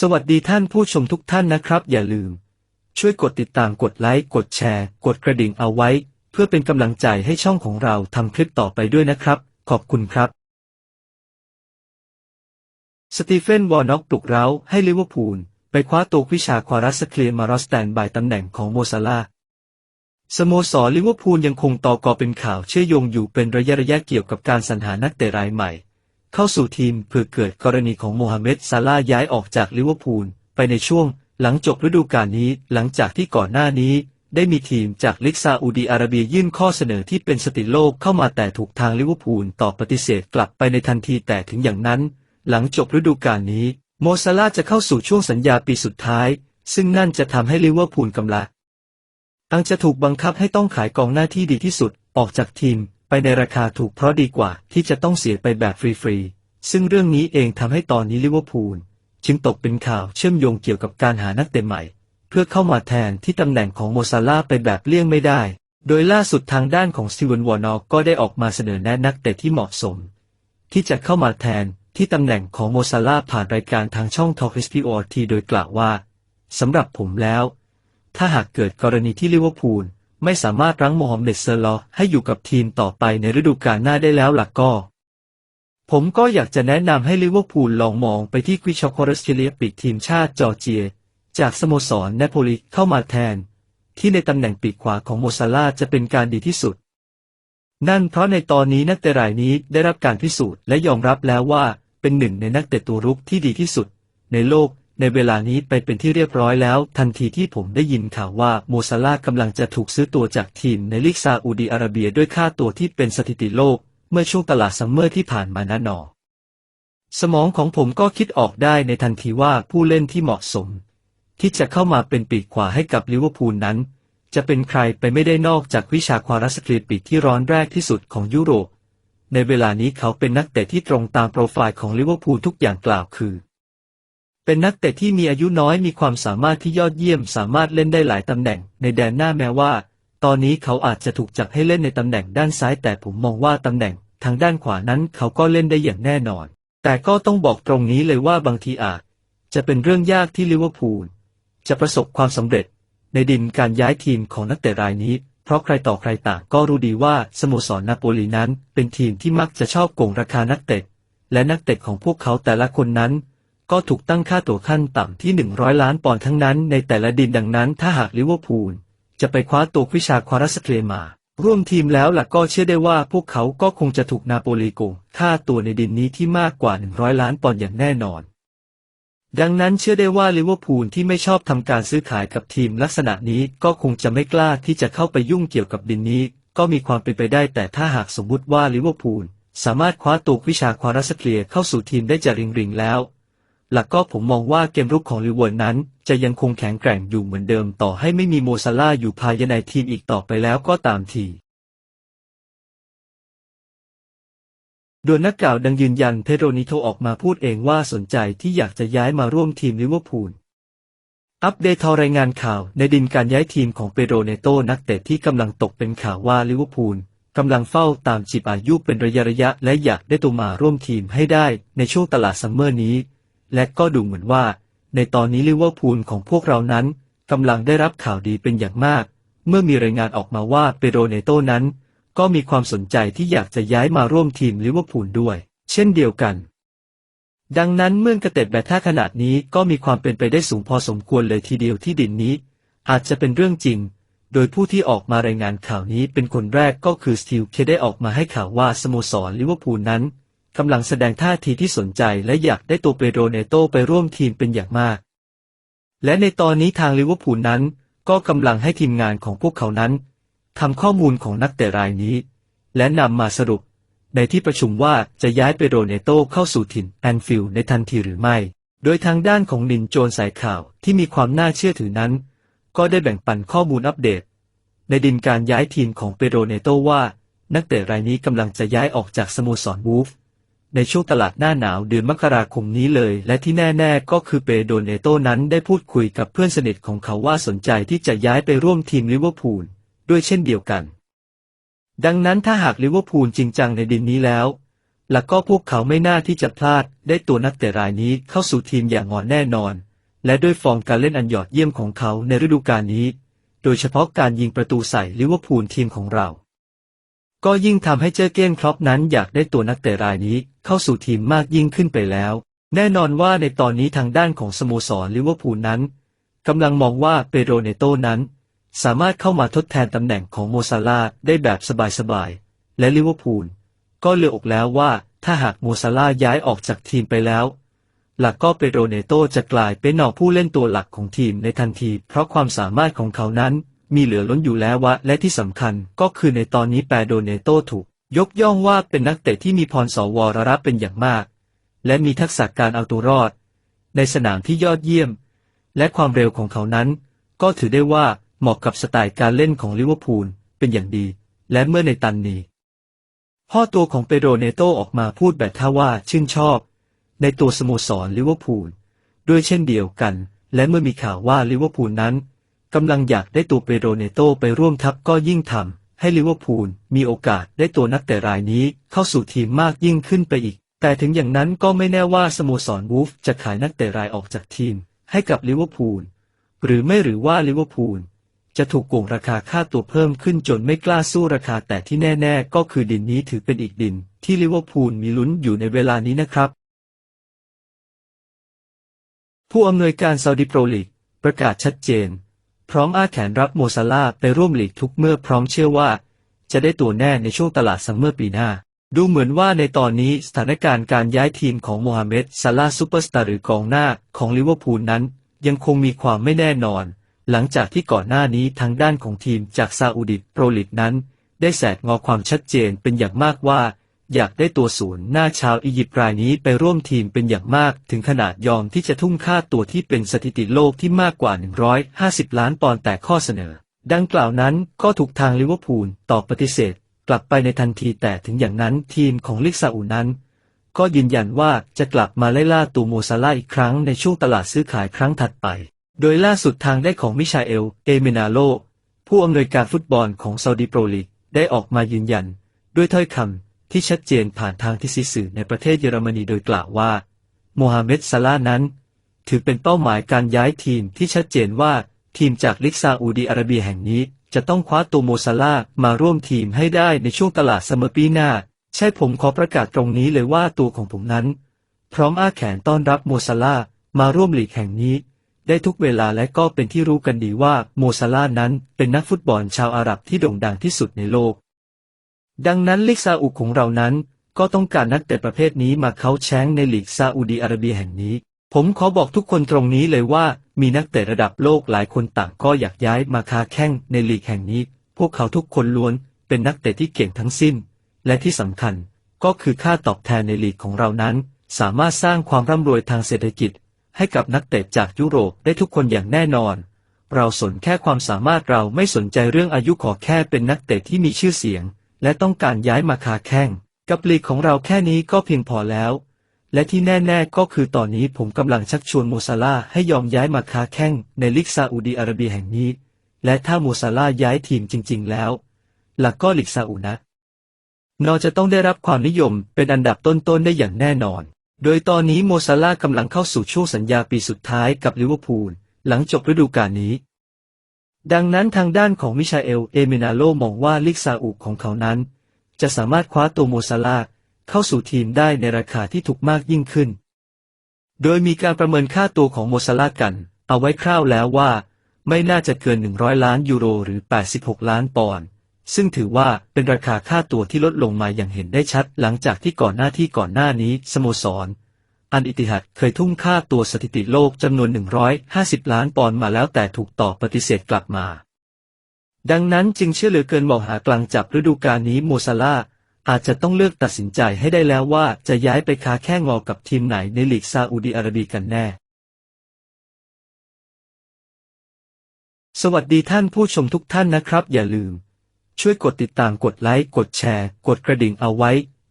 สวัสดีท่านผู้ชมทุกท่านนะครับ อย่าลืม ช่วยกดติดตามกดไลค์กดแชร์ กดกระดิ่งเอาไว้ เพื่อเป็นกำลังใจให้ช่องของเราทำคลิปต่อไปด้วยนะครับ ขอบคุณครับ สตีเฟนวอร์น็อกปลุกเร้าให้ลิเวอร์พูลไปคว้าตัววิชาควารัสเคลียร์มารอสแตนบายตำแหน่งของโมซาลาสโมสรลิเวอร์พูลยังคงต่อกอเป็นข่าวเชื่อโยงอยู่เป็นระยะระยะเกี่ยวกับการสรรหานักเตะรายใหม่ เข้าสู่ทีมเพื่อเกิดกรณีของโมฮัมเหม็ดซาลาย้ายออกจากลิเวอร์พูลไปในช่วงหลังจบฤดูกาลนี้หลังจากที่ก่อนหน้านี้ ได้มีทีมจากลิกซาอุดีอาระเบียยื่นข้อเสนอที่เป็นสติโลกเข้ามาแต่ถูกทางลิเวอร์พูลตอบปฏิเสธกลับไปในทันทีแต่ถึงอย่างนั้น หลังจบฤดูกาลนี้โมซาลาจะเข้าสู่ช่วงสัญญาปีสุดท้าย ซึ่งนั่นจะทำให้ลิเวอร์พูลกำลังอังจะถูกบังคับให้ต้องขายกองหน้าที่ดีที่สุดออกจากทีม ในราคาถูกเพราะดีกว่าที่จะต้องเสียไปแบบฟรีๆ ซึ่งเรื่องนี้เองทำให้ตอนนี้ลิเวอร์พูลจึงตกเป็นข่าวเชื่อมโยงเกี่ยวกับการหานักเตะใหม่ เพื่อเข้ามาแทนที่ตำแหน่งของโมซาลาไปแบบเลี่ยงไม่ได้ โดยล่าสุดทางด้านของสตีเวนวอร์นอก็ได้ออกมาเสนอแนะนักเตะที่เหมาะสม ที่จะเข้ามาแทนที่ตำแหน่งของโมซาลาผ่านรายการทางช่องทอ k ิสพีโอทีโดยกล่าวว่าสำหรับผมแล้ว ถ้าหากเกิดกรณีที่ลิเวอร์พูล ไม่สามารถรั้งโมฮัมเหม็ดเซอร์ลอห์ให้อยู่กับทีมต่อไปในฤดูกาลหน้าได้แล้วหล่ะก็ ผมก็อยากจะแนะนำให้ลิเวอร์พูลลองมองไปที่ควิชอคอรัสเชเลียปีกทีมชาติจอร์เจีย จากสโมสรเนโปลีเข้ามาแทน ที่ในตำแหน่งปีกขวาของโมซาลาจะเป็นการดีที่สุด นั่นเพราะในตอนนี้นักเตะรายนี้ได้รับการพิสูจน์และยอมรับแล้วว่าเป็นหนึ่งในนักเตะตัวรุกที่ดีที่สุด ในโลก ในเวลานี้ไปเป็นที่เรียบร้อยแล้ว ทันทีที่ผมได้ยินข่าวว่าโมซาลากำลังจะถูกซื้อตัวจากทีมในลีกซาอุดีอาระเบียด้วยค่าตัวที่เป็นสถิติโลก เมื่อช่วงตลาดซัมเมอร์ที่ผ่านมานะหนอ สมองของผมก็คิดออกได้ในทันทีว่าผู้เล่นที่เหมาะสม ที่จะเข้ามาเป็นปีกขวาให้กับลิเวอร์พูลนั้น จะเป็นใครไปไม่ได้นอกจากวิชาควารัสกรีปีกที่ร้อนแรกที่สุดของยุโรป ในเวลานี้เขาเป็นนักเตะที่ตรงตามโปรไฟล์ของลิเวอร์พูลทุกอย่างกล่าวคือ เป็นนักเตะที่มีอายุน้อยมีความสามารถที่ยอดเยี่ยม สามารถเล่นได้หลายตำแหน่ง ในแดนหน้าแม้ว่า ตอนนี้เขาอาจจะถูกจับให้เล่นในตำแหน่งด้านซ้ายแต่ผมมองว่าตำแหน่ง ทางด้านขวานั้นเขาก็เล่นได้อย่างแน่นอน แต่ก็ต้องบอกตรงนี้เลยว่าบางทีอาจ จะเป็นเรื่องยากที่ลิเวอร์พูลจะประสบความสำเร็จ ในดินการย้ายทีมของนักเตะรายนี้ เพราะใครต่อใครต่างก็รู้ดีว่าสโมสรนาโปลีนั้น เป็นทีมที่มักจะชอบโกงราคานักเตะและนักเตะของพวกเขาแต่ละคนนั้น ก็ถูกตั้งค่าตัวขั้นต่ำที่ 100 ล้านปอนด์ทั้งนั้นในแต่ละดินดังนั้นถ้าหากลิเวอร์พูลจะไปคว้าตัววิชาควารัสเคลมา ร่วมทีมแล้วล่ะก็เชื่อได้ว่าพวกเขาก็คงจะถูกนาโปลีโกงค่าตัวในดินนี้ที่มากกว่า 100 ล้านปอนด์อย่างแน่นอน ดังนั้นเชื่อได้ว่าลิเวอร์พูลที่ไม่ชอบทำการซื้อขายกับทีมลักษณะนี้ก็คงจะไม่กล้าที่จะเข้าไปยุ่งเกี่ยวกับดินนี้ ก็มีความเป็นไปได้แต่ถ้าหากสมมุติว่าลิเวอร์พูลสามารถคว้าตัววิชาควารัสเคลียเข้าสู่ทีมได้จะริงริงๆแล้ว หลักก็ผมมองว่าเกมรุกของลิเวอร์นั้น จะยังคงแข็งแกร่งอยู่เหมือนเดิมต่อให้ไม่มีโมซาลาอยู่ภายในทีมอีกต่อไปแล้วก็ตามทีโดยนักกล่าวดังยืนยันเพโรนิโตออกมาพูดเองว่าสนใจที่อยากจะย้ายมาร่วมทีมลิเวอร์พูล อัปเดตทอรายงานข่าวในดินการย้ายทีมของเปโรเนโตนักเตะที่กำลังตกเป็นข่าวว่าลิเวอร์พูลกำลังเฝ้าตามจีบอายุเป็นระยะระยะและอยากได้ตัวมาร่วมทีมให้ได้ในช่วงตลาดซัมเมอร์นี้ และก็ดูเหมือนว่า ในตอนนี้ลิเวอร์พูลของพวกเรานั้นกำลังได้รับข่าวดีเป็นอย่างมาก เมื่อมีรายงานออกมาว่าเปโรเนโตนั้น ก็มีความสนใจที่อยากจะย้ายมาร่วมทีมลิเวอร์พูลด้วย เช่นเดียวกัน ดังนั้นเมื่อกระเต็ดแบบท่าขนาดนี้ก็มีความเป็นไปได้สูงพอสมควรเลยทีเดียวที่ดินนี้ อาจจะเป็นเรื่องจริง โดยผู้ที่ออกมารายงานข่าวนี้เป็นคนแรกก็คือสตีลเคได้ออกมาให้ข่าวว่าสโมสรลิเวอร์พูลนั้น กำลังแสดงท่าทีที่สนใจและอยากได้ตัวเปโดรเนโตไปร่วมทีมเป็นอย่างมาก และในตอนนี้ทางลิเวอร์พูลนั้น ก็กำลังให้ทีมงานของพวกเขานั้นทำข้อมูลของนักเตะรายนี้ และนำมาสรุป ในที่ประชุมว่าจะย้ายเปโดรเนโตเข้าสู่ถิ่นแอนฟิลด์ในทันทีหรือไม่ โดยทางด้านของนินโจนสายข่าวที่มีความน่าเชื่อถือนั้น ก็ได้แบ่งปันข้อมูลอัปเดต ในดินการย้ายทีมของเปโดรเนโตว่า นักเตะรายนี้กำลังจะย้ายออกจากสโมสรวูฟ ในช่วงตลาดหน้าหนาวเดือนมกราคมนี้เลย และที่แน่ๆ ก็คือเปโดเนโตนั้นได้พูดคุยกับเพื่อนสนิทของเขาว่าสนใจที่จะย้ายไปร่วมทีมลิเวอร์พูลด้วยเช่นเดียวกัน ดังนั้นถ้าหากลิเวอร์พูลจริงจังในดินนี้แล้ว แล้วก็พวกเขาไม่น่าที่จะพลาดได้ตัวนักเตะรายนี้เข้าสู่ทีมอย่างงอนแน่นอน และด้วยฟอร์มการเล่นอันยอดเยี่ยมของเขาในฤดูกาลนี้ โดยเฉพาะการยิงประตูใส่ลิเวอร์พูลทีมของเรา ก็ยิ่งทำให้เจอเก้นครอปนั้นอยากได้ตัวนักเตะรายนี้เข้าสู่ทีมมากยิ่งขึ้นไปแล้ว แน่นอนว่าในตอนนี้ทางด้านของสโมสรลิเวอร์พูลนั้นกำลังมองว่าเปโรเนโตนั้น สามารถเข้ามาทดแทนตำแหน่งของโมซาลาได้แบบสบายๆ และลิเวอร์พูลก็เลือกแล้วว่าถ้าหากโมซาลาย้ายออกจากทีมไปแล้ว หลักก็เปโรเนโตจะกลายเป็นหนอผู้เล่นตัวหลักของทีมในทันที เพราะความสามารถของเขานั้น มีเหลือล้นอยู่แล้ววะ และที่สำคัญก็คือในตอนนี้เปโรเนโตถูก ยกย่องว่าเป็นนักเตะที่มีพรสวรรับเป็นอย่างมาก และมีทักษะการเอาตัวรอด ในสนามที่ยอดเยี่ยม และความเร็วของเขานั้น ก็ถือได้ว่าเหมาะกับสไตล์การเล่นของลิเวอร์พูลเป็นอย่างดี และเมื่อในตันนี้พ่อตัวของเปโรเนโตออกมาพูดแบบท่าว่าชื่นชอบ ในตัวสโมสรลิเวอร์พูลด้วยเช่นเดียวกัน และเมื่อมีข่าวว่าลิเวอร์พูลนั้น กำลังอยากได้ตัวเปโรเนโตไปร่วมทัพก็ยิ่งทำให้ลิเวอร์พูลมีโอกาสได้ตัวนักเตะรายนี้เข้าสู่ทีมมากยิ่งขึ้นไปอีก แต่ถึงอย่างนั้นก็ไม่แน่ว่าสโมสรวูฟจะขายนักเตะรายออกจากทีม ให้กับลิเวอร์พูลหรือไม่หรือว่าลิเวอร์พูลจะถูกโกงราคาค่าตัวเพิ่มขึ้นจนไม่กล้าสู้ราคาแต่ที่แน่ ๆ ก็คือดินนี้ถือเป็นอีกดิน ที่ลิเวอร์พูลมีลุ้นอยู่ในเวลานี้นะครับ ผู้อำนวยการซาอุดิโปรลีกประกาศชัดเจน พร้อมอ้าแขนรับโมซาลาไปร่วมหลีกทุกเมื่อพร้อมเชื่อว่า จะได้ตัวแน่ในช่วงตลาดซัมเมอร์ปีหน้า ดูเหมือนว่าในตอนนี้สถานการณ์การย้ายทีมของโมฮัมเหม็ดซาลาซูเปอร์สตาร์หรือกองหน้าของลิเวอร์พูลนั้น ยังคงมีความไม่แน่นอน หลังจากที่ก่อนหน้านี้ทางด้านของทีมจากซาอุดิโปรลีกนั้น ได้แสดงอความชัดเจนเป็นอย่างมากว่า อยากได้ตัวศูนย์หน้าชาวอียิปต์รายนี้ไปร่วมทีมเป็นอย่างมาก ถึงขนาดยอมที่จะทุ่มค่าตัวที่เป็นสถิติโลกที่มากกว่า 150 ล้านปอนด์แต่ข้อเสนอ ดังกล่าวนั้นก็ถูกทางลิเวอร์พูลตอบปฏิเสธ กลับไปในทันทีแต่ถึงอย่างนั้นทีมของลิกซาอุนั้น ก็ยืนยันว่าจะกลับมาไล่ล่าตูโมซาลาอีกครั้งในช่วงตลาดซื้อขายครั้งถัดไป โดยล่าสุดทางได้ของมิชาเอล เอเมนาโล ผู้อำนวยการฟุตบอลของซาอุดิโปรลีกได้ออกมายืนยัน ด้วยถ้อยคำ ที่ชัดเจนผ่านทางที่สื่อในประเทศเยอรมนีโดยกล่าวว่าโมฮัมเหม็ดซาลานั้น ถือเป็นเป้าหมายการย้ายทีมที่ชัดเจนว่าทีมจากลิกซาอุดีอาระเบียแห่งนี้ จะต้องคว้าตัวโมซาลามาร่วมทีมให้ได้ในช่วงตลาดซัมเมอร์ปีหน้า ใช่ผมขอประกาศตรงนี้เลยว่าตัวของผมนั้น พร้อมอ้าแขนต้อนรับโมซาลามาร่วมลีกแห่งนี้ ได้ทุกเวลาและก็เป็นที่รู้กันดีว่าโมซาลานั้นเป็นนักฟุตบอลชาวอาหรับที่โด่งดังที่สุดในโลก ดังนั้นลีกซาอุของเรานั้น ก็ต้องการนักเตะประเภทนี้มาเขาแช้งในลีกซาอุดีอาระเบียแห่งนี้ ผมขอบอกทุกคนตรงนี้เลยว่า มีนักเตะระดับโลกหลายคนต่างก็อยากย้ายมาค้าแข่งในลีกแห่งนี้ พวกเขาทุกคนล้วนเป็นนักเตะที่เก่งทั้งสิ้น และที่สำคัญก็คือค่าตอบแทนในลีกของเรานั้น สามารถสร้างความร่ำรวยทางเศรษฐกิจ ให้กับนักเตะจากยุโรปได้ทุกคนอย่างแน่นอน เราสนแค่ความสามารถเราไม่สนใจเรื่องอายุขอแค่เป็นนักเตะที่มีชื่อเสียง และต้องการย้ายมาคาแข่งกับลีกของเราแค่นี้ก็เพียงพอแล้ว และที่แน่ ๆ ก็คือตอนนี้ผมกำลังชักชวนโมซาลาให้ยอมย้ายมาค้าแข่งในลีกซาอุดีอาระเบียแห่งนี้ และถ้าโมซาลาย้ายทีมจริง ๆ แล้วหลักก็ลีกซาอุนะนอจะต้องได้รับความนิยมเป็นอันดับต้นๆได้อย่างแน่นอน โดยตอนนี้โมซาลากำลังเข้าสู่ช่วงสัญญาปีสุดท้ายกับลิเวอร์พูลหลังจบฤดูกาลนี้ ดังนั้นทางด้านของมิชาเอล เอเมนาโลมองว่าลีกซาอุของเขานั้น จะสามารถคว้าตัวโมซาลาเข้าสู่ทีมได้ในราคาที่ถูกมากยิ่งขึ้น โดยมีการประเมินค่าตัวของโมซาลากัน เอาไว้คร่าวแล้วว่า ไม่น่าจะเกิน 100 ล้านยูโรหรือ 86 ล้านปอนด์ ซึ่งถือว่าเป็นราคาค่าตัวที่ลดลงมาอย่างเห็นได้ชัด หลังจากที่ก่อนหน้าที่ก่อนหน้านี้สโมสร อันอิติฮัดเคยทุ่มค่าตัวสถิติโลกจำนวน 150 ล้านปอนด์มาแล้วแต่ถูกตอบปฏิเสธกลับมา ดังนั้นจึงเชื่อเหลือเกินบอกหากลางจับฤดูกาลนี้โมซาลาอาจจะต้องเลือกตัดสินใจให้ได้แล้วว่าจะย้ายไปค้าแข่งงอกับทีมไหนในลีกซาอุดีอาระเบียกันแน่ สวัสดีท่านผู้ชมทุกท่านนะครับ อย่าลืม ช่วยกดติดตามกดไลค์กดแชร์ กดกระดิ่งเอาไว้